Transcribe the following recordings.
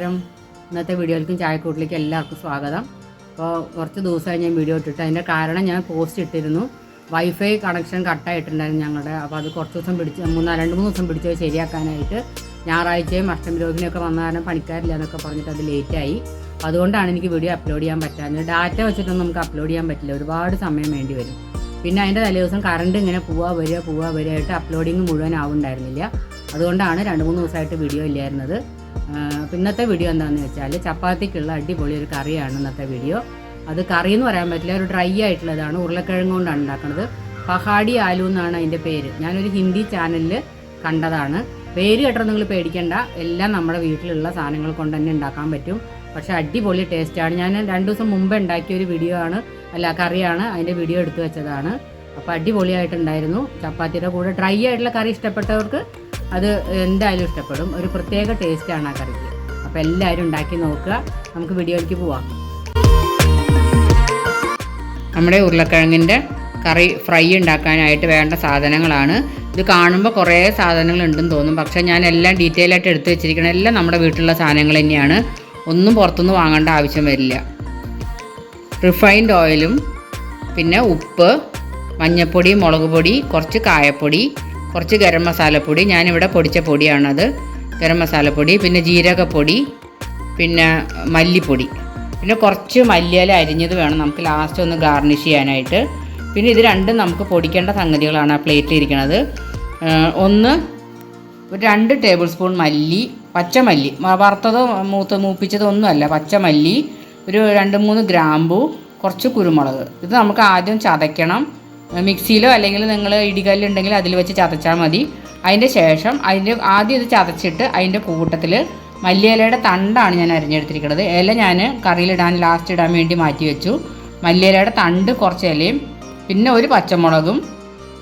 നമസ്കാരം. ഇന്നത്തെ വീഡിയോയിലേക്കും ചായക്കൂട്ടിലേക്കും എല്ലാവർക്കും സ്വാഗതം. അപ്പോൾ കുറച്ച് ദിവസമായി ഞാൻ വീഡിയോ ഇട്ടിട്ട് അതിന്റെ കാരണം ഞാൻ പോസ്റ്റ് ഇട്ടിരുന്നു. വൈഫൈ കണക്ഷൻ കട്ടായിട്ടുണ്ടായിരുന്നു ഞങ്ങളുടെ. അപ്പോൾ അത് കുറച്ച് ദിവസം പിടിച്ച് മൂന്നാ രണ്ട് മൂന്ന് ദിവസം പിടിച്ച് ശരിയാക്കാനായിട്ട് ഞായറാഴ്ചയും അഷ്ടമി രോഗിനൊക്കെ വന്ന കാരണം പണിക്കാരില്ല എന്നൊക്കെ പറഞ്ഞിട്ട് അത് ലേറ്റായി അതുകൊണ്ടാണ് എനിക്ക് വീഡിയോ അപ്ലോഡ് ചെയ്യാൻ പറ്റാഞ്ഞത്. ഡാറ്റ വെച്ചിട്ടൊന്നും നമുക്ക് അപ്ലോഡ് ചെയ്യാൻ പറ്റില്ല. ഒരുപാട് സമയം വേണ്ടി വരും. പിന്നെ അതിന്റെ തലേ ദിവസം കറണ്ട് ഇങ്ങനെ പോവാ വരിക പോവാ വരിക ആയിട്ട് അപ്ലോഡിങ് മുഴുവൻ ആവുന്നുണ്ടായിരുന്നില്ല. അതുകൊണ്ടാണ് രണ്ട് മൂന്ന് ദിവസമായിട്ട് വീഡിയോ ഇല്ലായിരുന്നത്. ഇന്നത്തെ വീഡിയോ എന്താണെന്ന് വെച്ചാൽ ചപ്പാത്തിക്കുള്ള അടിപൊളി ഒരു കറിയാണ് ഇന്നത്തെ വീഡിയോ അത് കറി എന്ന് പറയാൻ പറ്റില്ല ഒരു ഡ്രൈ ആയിട്ടുള്ളതാണ്. ഉരുളക്കിഴങ്ങ് കൊണ്ടാണ് ഉണ്ടാക്കുന്നത്. പഹാടി ആലു എന്നാണ് അതിന്റെ പേര്. ഞാനൊരു ഹിന്ദി ചാനലിൽ കണ്ടതാണ്. പേര് കേട്ടോ നിങ്ങൾ പേടിക്കണ്ട. എല്ലാം നമ്മുടെ വീട്ടിലുള്ള സാധനങ്ങൾ കൊണ്ട് തന്നെ ഉണ്ടാക്കാൻ പറ്റും. പക്ഷേ അടിപൊളി ടേസ്റ്റാണ് ഞാൻ രണ്ട് ദിവസം മുമ്പ് ഉണ്ടാക്കിയ ഒരു വീഡിയോ ആണ്. അല്ല കറിയാണ് അതിന്റെ വീഡിയോ എടുത്തു വെച്ചതാണ്. അപ്പോൾ അടിപൊളിയായിട്ടുണ്ടായിരുന്നു. ചപ്പാത്തിയുടെ കൂടെ ഡ്രൈ ആയിട്ടുള്ള കറി ഇഷ്ടപ്പെട്ടവർക്ക് അത് എന്തായാലും ഇഷ്ടപ്പെടും. ഒരു പ്രത്യേക ടേസ്റ്റാണ് ആ കറിക്ക് അപ്പോൾ എല്ലാവരും ഉണ്ടാക്കി നോക്കുക. നമുക്ക് വീഡിയോയിലേക്ക് പോവാം. നമ്മുടെ ഉരുളക്കിഴങ്ങിന്റെ കറി ഫ്രൈ ഉണ്ടാക്കാനായിട്ട് വേണ്ട സാധനങ്ങളാണ്. ഇത് കാണുമ്പോൾ കുറേ സാധനങ്ങൾ ഉണ്ടെന്ന് തോന്നും. പക്ഷേ ഞാൻ എല്ലാം ഡീറ്റെയിൽ ആയിട്ട് എടുത്തു വെച്ചിരിക്കണം എല്ലാം നമ്മുടെ വീട്ടിലുള്ള സാധനങ്ങൾ തന്നെയാണ്. ഒന്നും പുറത്തുനിന്ന് വാങ്ങേണ്ട ആവശ്യം വരില്ല. റിഫൈൻഡ് ഓയിലും പിന്നെ ഉപ്പ് മഞ്ഞൾപ്പൊടി മുളക് പൊടി കുറച്ച് കായപ്പൊടി കുറച്ച് ഗരം മസാലപ്പൊടി ഞാനിവിടെ പൊടിച്ച പൊടിയാണത്. ഗരം മസാലപ്പൊടി പിന്നെ ജീരകപ്പൊടി പിന്നെ മല്ലിപ്പൊടി. പിന്നെ കുറച്ച് മല്ലിയില അരിഞ്ഞത് വേണം. നമുക്ക് ലാസ്റ്റ് ഒന്ന് ഗാർണിഷ് ചെയ്യാനായിട്ട്. പിന്നെ ഇത് രണ്ടും നമുക്ക് പൊടിക്കേണ്ട സംഗതികളാണ് ആ പ്ലേറ്റിൽ ഇരിക്കുന്നത് ഒന്ന് ഒരു രണ്ട് ടേബിൾ സ്പൂൺ മല്ലി പച്ചമല്ലി വറുത്തതോ മൂത്ത് മൂപ്പിച്ചതോ ഒന്നുമല്ല. പച്ചമല്ലി ഒരു രണ്ട് മൂന്ന് ഗ്രാമ്പു കുറച്ച് കുരുമുളക്. ഇത് നമുക്ക് ആദ്യം ചതയ്ക്കണം. മിക്സിയിലോ അല്ലെങ്കിൽ നിങ്ങൾ ഇടികല്ലുണ്ടെങ്കിൽ അതിൽ വെച്ച് ചതച്ചാൽ മതി. അതിന്റെ ശേഷം അതിന്റെ ആദ്യം ഇത് ചതച്ചിട്ട് അതിന്റെ കൂട്ടത്തിൽ മല്ലിയിലയുടെ തണ്ടാണ് ഞാൻ അരിഞ്ഞെടുത്തിരിക്കുന്നത്. ഇല ഞാൻ കറിയിലിടാൻ ലാസ്റ്റ് ഇടാൻ വേണ്ടി മാറ്റി വെച്ചു. മല്ലിയിലയുടെ തണ്ട് കുറച്ച് ഇലയും പിന്നെ ഒരു പച്ചമുളകും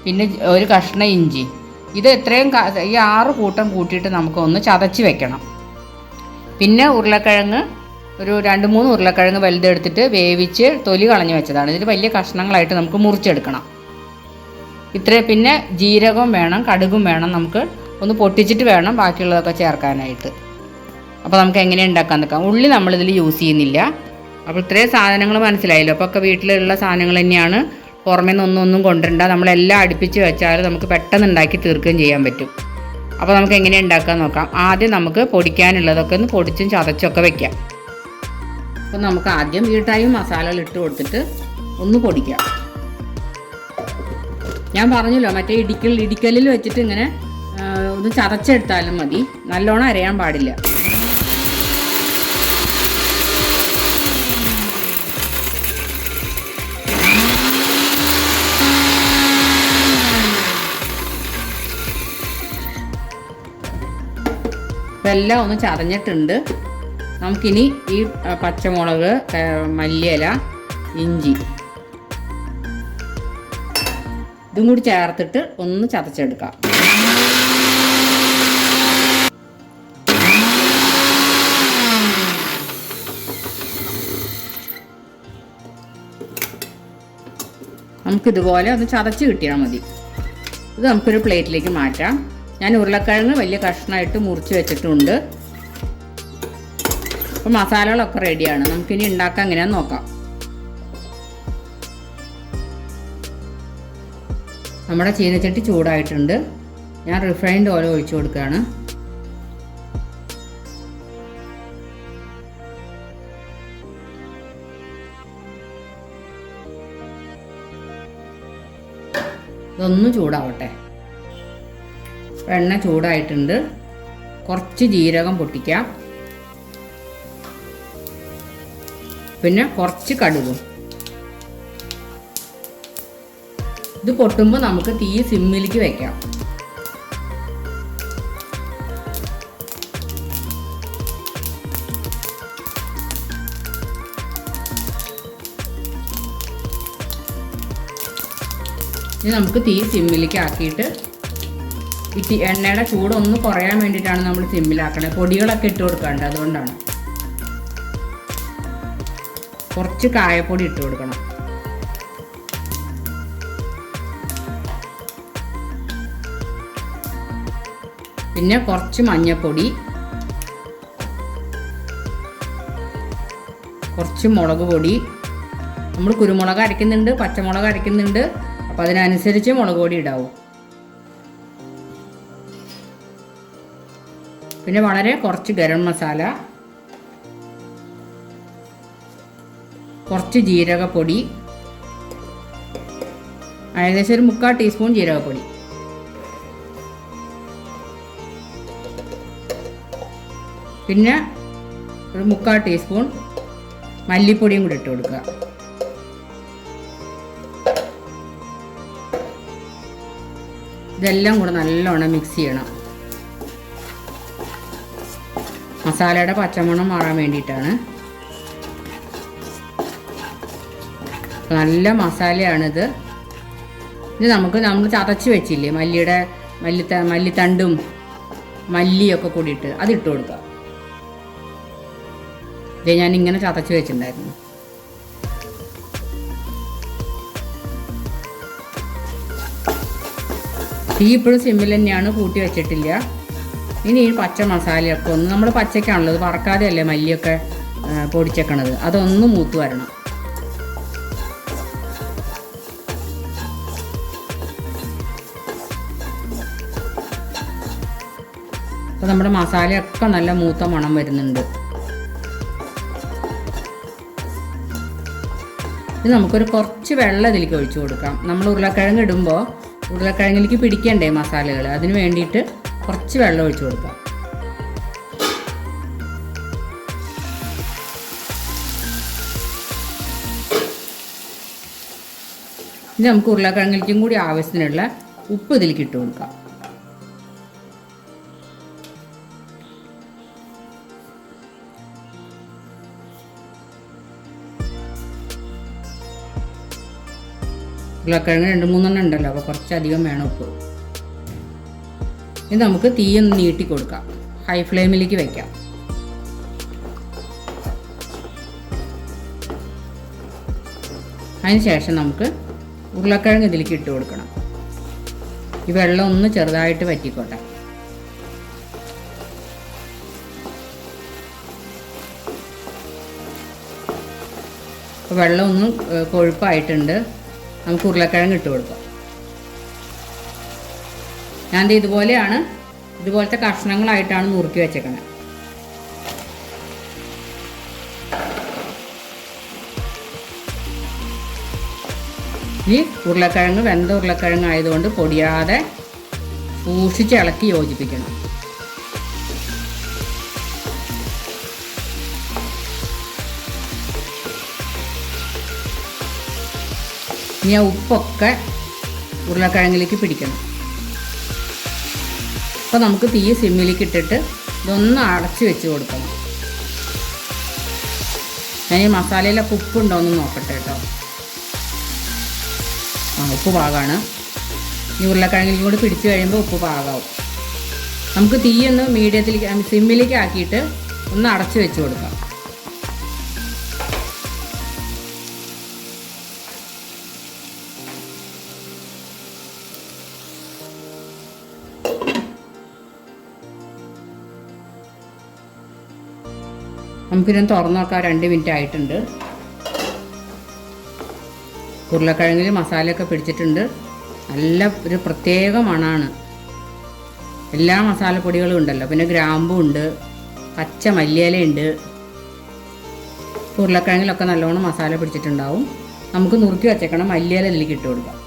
പിന്നെ ഒരു കഷ്ണ ഇഞ്ചി. ഇത് എത്രയും ഈ ആറ് കൂട്ടം കൂട്ടിയിട്ട് നമുക്ക് ഒന്ന് ചതച്ച് വെക്കണം. പിന്നെ ഉരുളക്കിഴങ്ങ് ഒരു രണ്ട് മൂന്ന് ഉരുളക്കിഴങ്ങ് വലുതെടുത്തിട്ട് വേവിച്ച് തൊലി കളഞ്ഞ് വെച്ചതാണ്. ഇതിൽ വലിയ കഷ്ണങ്ങളായിട്ട് നമുക്ക് മുറിച്ചെടുക്കണം. ഇത്ര പിന്നെ ജീരകവും വേണം കടുകും വേണം നമുക്ക് ഒന്ന് പൊട്ടിച്ചിട്ട് വേണം ബാക്കിയുള്ളതൊക്കെ ചേർക്കാനായിട്ട്. അപ്പോൾ നമുക്ക് എങ്ങനെ ഉണ്ടാക്കാൻ നിൽക്കാം ഉള്ളി നമ്മളിതിൽ യൂസ് ചെയ്യുന്നില്ല. അപ്പോൾ ഇത്രയും സാധനങ്ങൾ മനസ്സിലായല്ലോ. അപ്പോൾ ഒക്കെ വീട്ടിലുള്ള സാധനങ്ങൾ തന്നെയാണ് പുറമേ നിന്നൊന്നും കൊണ്ടുവരണ്ട. നമ്മളെല്ലാം അടുപ്പിച്ച് വെച്ചാൽ നമുക്ക് പെട്ടെന്ന് ഉണ്ടാക്കി തീർക്കുകയും ചെയ്യാൻ പറ്റും. അപ്പോൾ നമുക്ക് എങ്ങനെ ഉണ്ടാക്കാൻ നോക്കാം. ആദ്യം നമുക്ക് പൊടിക്കാനുള്ളതൊക്കെ ഒന്ന് പൊടിച്ചും ചതച്ചൊക്കെ വെക്കാം. അപ്പോൾ നമുക്ക് ആദ്യം ടൈം മസാലകൾ ഇട്ട് കൊടുത്തിട്ട് ഒന്ന് പൊടിക്കാം. ഞാൻ പറഞ്ഞല്ലോ മറ്റേ ഇടിക്കൽ ഇടിക്കലിൽ വെച്ചിട്ട് ഇങ്ങനെ ഒന്ന് ചതച്ചെടുത്താലും മതി. നല്ലോണം അരയാൻ പാടില്ല. എല്ലാം ഒന്ന് ചതഞ്ഞിട്ടുണ്ട്. നമുക്കിനി ഈ പച്ചമുളക് മല്ലിയില ഇഞ്ചി ഇതും കൂടി ചേർത്തിട്ട് ഒന്ന് ചതച്ചെടുക്കാം. നമുക്കിതുപോലെ ഒന്ന് ചതച്ച് കിട്ടിയാൽ മതി. ഇത് നമുക്കൊരു പ്ലേറ്റിലേക്ക് മാറ്റാം. ഞാൻ ഉരുളക്കിഴങ്ങ് വലിയ കഷ്ണമായിട്ട് മുറിച്ച് വെച്ചിട്ടുണ്ട്. അപ്പോൾ മസാലകളൊക്കെ റെഡിയാണ് നമുക്കിനി ഉണ്ടാക്കാൻ എങ്ങനെയാന്ന് നോക്കാം. നമ്മുടെ ചീനച്ചട്ടി ചൂടായിട്ടുണ്ട്. ഞാൻ റിഫൈൻഡ് ഓയിൽ ഒഴിച്ചു കൊടുക്കുകയാണ്. ഇതൊന്ന് ചൂടാവട്ടെ. എണ്ണ ചൂടായിട്ടുണ്ട്. കുറച്ച് ജീരകം പൊട്ടിക്കാം. പിന്നെ കുറച്ച് കടുകും. ഇത് പൊട്ടുമ്പോൾ നമുക്ക് തീ സിമ്മിലേക്ക് വെക്കാം. ഇനി നമുക്ക് തീ സിമ്മിലേക്ക് ആക്കിയിട്ട് തി- എണ്ണയുടെ ചൂട് ഒന്ന് കുറയാൻ വേണ്ടിയിട്ടാണ് നമ്മൾ സിമ്മിലാക്കണത്. പൊടികളൊക്കെ ഇട്ട് കൊടുക്കാണ്ട് അതുകൊണ്ടാണ്. കുറച്ച് കായപ്പൊടി ഇട്ട് കൊടുക്കണം. പിന്നെ കുറച്ച് മഞ്ഞൾപ്പൊടി കുറച്ച് മുളക് പൊടി. നമ്മൾ കുരുമുളക് അരയ്ക്കുന്നുണ്ട് പച്ചമുളക് അരയ്ക്കുന്നുണ്ട്. അപ്പോൾ അതിനനുസരിച്ച് മുളക് പൊടി ഇടാവും. പിന്നെ വളരെ കുറച്ച് ഗരം മസാല. കുറച്ച് ജീരകപ്പൊടി. ഏകദേശം ഒരു മുക്കാൽ ടീസ്പൂൺ ജീരകപ്പൊടി. പിന്നെ ഒരു മുക്കാൽ ടീസ്പൂൺ മല്ലിപ്പൊടിയും കൂടി ഇട്ട് കൊടുക്കുക. ഇതെല്ലാം കൂടെ നല്ലോണം മിക്സ് ചെയ്യണം. മസാലയുടെ പച്ചമണം മാറാൻ വേണ്ടിയിട്ടാണ്. നല്ല മസാലയാണിത്. ഇത് നമുക്ക് നമ്മൾ ചതച്ച് വെച്ചില്ലേ മല്ലിയുടെ മല്ലി മല്ലിത്തണ്ടും മല്ലിയൊക്കെ കൂടിയിട്ട് അതിട്ട് കൊടുക്കുക. ഇത് ഞാൻ ഇങ്ങനെ ചതച്ച് വെച്ചിട്ടുണ്ടായിരുന്നു. തീ ഇപ്പോഴും സിമ്മിൽ തന്നെയാണ് കൂട്ടി വെച്ചിട്ടില്ല. ഇനി ഈ പച്ച മസാലയൊക്കെ ഒന്ന് നമ്മൾ പച്ചയ്ക്കാണല്ലോ ഇത് വറക്കാതെ അല്ലേ മല്ലിയൊക്കെ പൊടിച്ചേക്കണത്? അതൊന്ന് മൂത്ത് വരണം. അപ്പോൾ നമ്മുടെ മസാലയൊക്കെ നല്ല മൂത്ത മണം വരുന്നുണ്ട്. ഇത് നമുക്കൊരു കുറച്ച് വെള്ളം ഇതിലേക്ക് ഒഴിച്ചു കൊടുക്കാം. നമ്മൾ ഉരുളക്കിഴങ്ങ് ഇടുമ്പോൾ ഉരുളക്കിഴങ്ങിലേക്ക് പിടിക്കണ്ടേ മസാലകൾ അതിന് വേണ്ടിയിട്ട് കുറച്ച് വെള്ളം ഒഴിച്ചു കൊടുക്കാം. ഇനി നമുക്ക് ഉരുളക്കിഴങ്ങിലേക്കും കൂടി ആവശ്യത്തിനുള്ള ഉപ്പ് ഇതിലേക്ക് ഇട്ട് കൊടുക്കാം. ഉരുളക്കിഴങ്ങ് രണ്ട് മൂന്നെണ്ണം ഉണ്ടല്ലോ അപ്പോൾ കുറച്ചധികം വേണം ഉപ്പ്. ഇത് നമുക്ക് തീ ഒന്ന് നീട്ടി കൊടുക്കാം. ഹൈ ഫ്ലെയിമിലേക്ക് വയ്ക്കാം ശേഷം നമുക്ക് ഉരുളക്കിഴങ്ങ് ഇതിലേക്ക് ഇട്ട് കൊടുക്കണം. ഈ വെള്ളം ഒന്ന് ചെറുതായിട്ട് വറ്റിക്കോട്ടെ. വെള്ളം ഒന്ന് കൊഴുപ്പായിട്ടുണ്ട്. നമുക്ക് ഉരുളക്കിഴങ്ങ് ഇട്ട് കൊടുക്കാം. ഞാൻ ഇതുപോലെയാണ് ഇതുപോലത്തെ കഷ്ണങ്ങളായിട്ടാണ് നുറുക്കി വെച്ചേക്കുന്നത് ഈ ഉരുളക്കിഴങ്ങ് വെന്ത ഉരുളക്കിഴങ്ങ് ആയതുകൊണ്ട് പൊടിയാതെ സൂക്ഷിച്ച് ഇളക്കി യോജിപ്പിക്കണം. ഇനി ആ ഉപ്പൊക്കെ ഉരുളക്കിഴങ്ങിലേക്ക് പിടിക്കണം. അപ്പോൾ നമുക്ക് തീ സിമ്മിലേക്ക് ഇട്ടിട്ട് ഇതൊന്ന് അടച്ച് വെച്ച് കൊടുക്കണം. ഞാൻ ഈ മസാലയിലൊക്കെ ഉപ്പുണ്ടോ എന്ന് നോക്കട്ടെ കേട്ടോ. ആ ഉപ്പ് പാകമാണ് ഈ ഉരുളക്കിഴങ്ങിലും കൂടി പിടിച്ച് കഴിയുമ്പോൾ ഉപ്പ് പാകാവും. നമുക്ക് തീ ഒന്ന് മീഡിയത്തിലേക്ക് സിമ്മിലേക്ക് ആക്കിയിട്ട് ഒന്ന് അടച്ച് വെച്ച് കൊടുക്കാം. നമുക്കിതൊന്ന് തുറന്നു നോക്കാം. രണ്ട് മിനിറ്റ് ആയിട്ടുണ്ട്. ഉരുളക്കിഴങ്ങിൽ മസാലയൊക്കെ പിടിച്ചിട്ടുണ്ട്. നല്ല ഒരു പ്രത്യേക മണമാണ് എല്ലാ മസാലപ്പൊടികളും ഉണ്ടല്ലോ. പിന്നെ ഗ്രാമ്പും ഉണ്ട്. പച്ച മല്ലിയിലയുണ്ട്. ഉരുളക്കിഴങ്ങിലൊക്കെ നല്ലോണം മസാല പിടിച്ചിട്ടുണ്ടാവും. നമുക്ക് നുറുക്കി വച്ചേക്കണം. മല്ലിയില ഇതിലേക്ക് ഇട്ട് കൊടുക്കാം.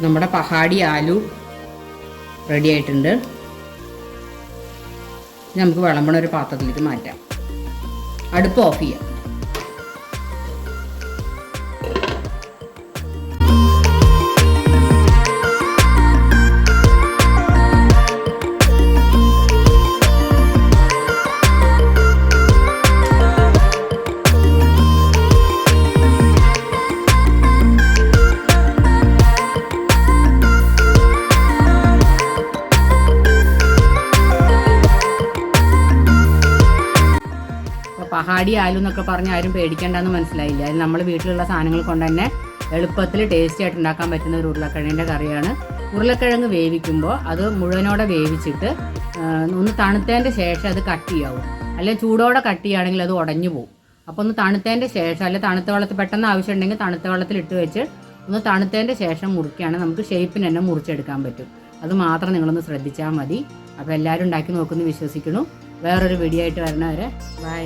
നമ്മുടെ പഹാടി ആലു റെഡി ആയിട്ടുണ്ട്. നമുക്ക് വിളമ്പണ ഒരു പാത്രത്തിലേക്ക് മാറ്റാം. അടുപ്പ് ഓഫ് ചെയ്യാം. പഹാടി ആലു എന്നൊക്കെ പറഞ്ഞ് ആരും പേടിക്കേണ്ടെന്ന് മനസ്സിലായില്ല. അതിൽ നമ്മൾ വീട്ടിലുള്ള സാധനങ്ങൾ കൊണ്ട് തന്നെ എളുപ്പത്തിൽ ടേസ്റ്റി ആയിട്ട് ഉണ്ടാക്കാൻ പറ്റുന്ന ഒരു ഉരുളക്കിഴങ്ങിന്റെ കറിയാണ്. ഉരുളക്കിഴങ്ങ് വേവിക്കുമ്പോൾ അത് മുഴുവനോടെ വേവിച്ചിട്ട് ഒന്ന് തണുത്തതിന്റെ ശേഷം അത് കട്ട് ചെയ്യാവും. അല്ലെങ്കിൽ ചൂടോടെ കട്ട് ചെയ്യുകയാണെങ്കിൽ അത് ഉടഞ്ഞു പോകും അപ്പോൾ ഒന്ന് തണുത്തതിന്റെ ശേഷം അല്ലെങ്കിൽ തണുത്ത വെള്ളത്തിൽ പെട്ടെന്ന് ആവശ്യമുണ്ടെങ്കിൽ തണുത്ത വെള്ളത്തിൽ ഇട്ട് വെച്ച് ഒന്ന് തണുത്തതിന്റെ ശേഷം മുറിക്കുകയാണെങ്കിൽ നമുക്ക് ഷേപ്പിന് തന്നെ മുറിച്ചെടുക്കാൻ പറ്റും. അത് മാത്രം നിങ്ങളൊന്ന് ശ്രദ്ധിച്ചാൽ മതി. അപ്പോൾ എല്ലാവരും ഉണ്ടാക്കി നോക്കുമെന്ന് വിശ്വസിക്കുന്നു. വേറൊരു വീഡിയോ ആയിട്ട് വരണവരെ ബൈ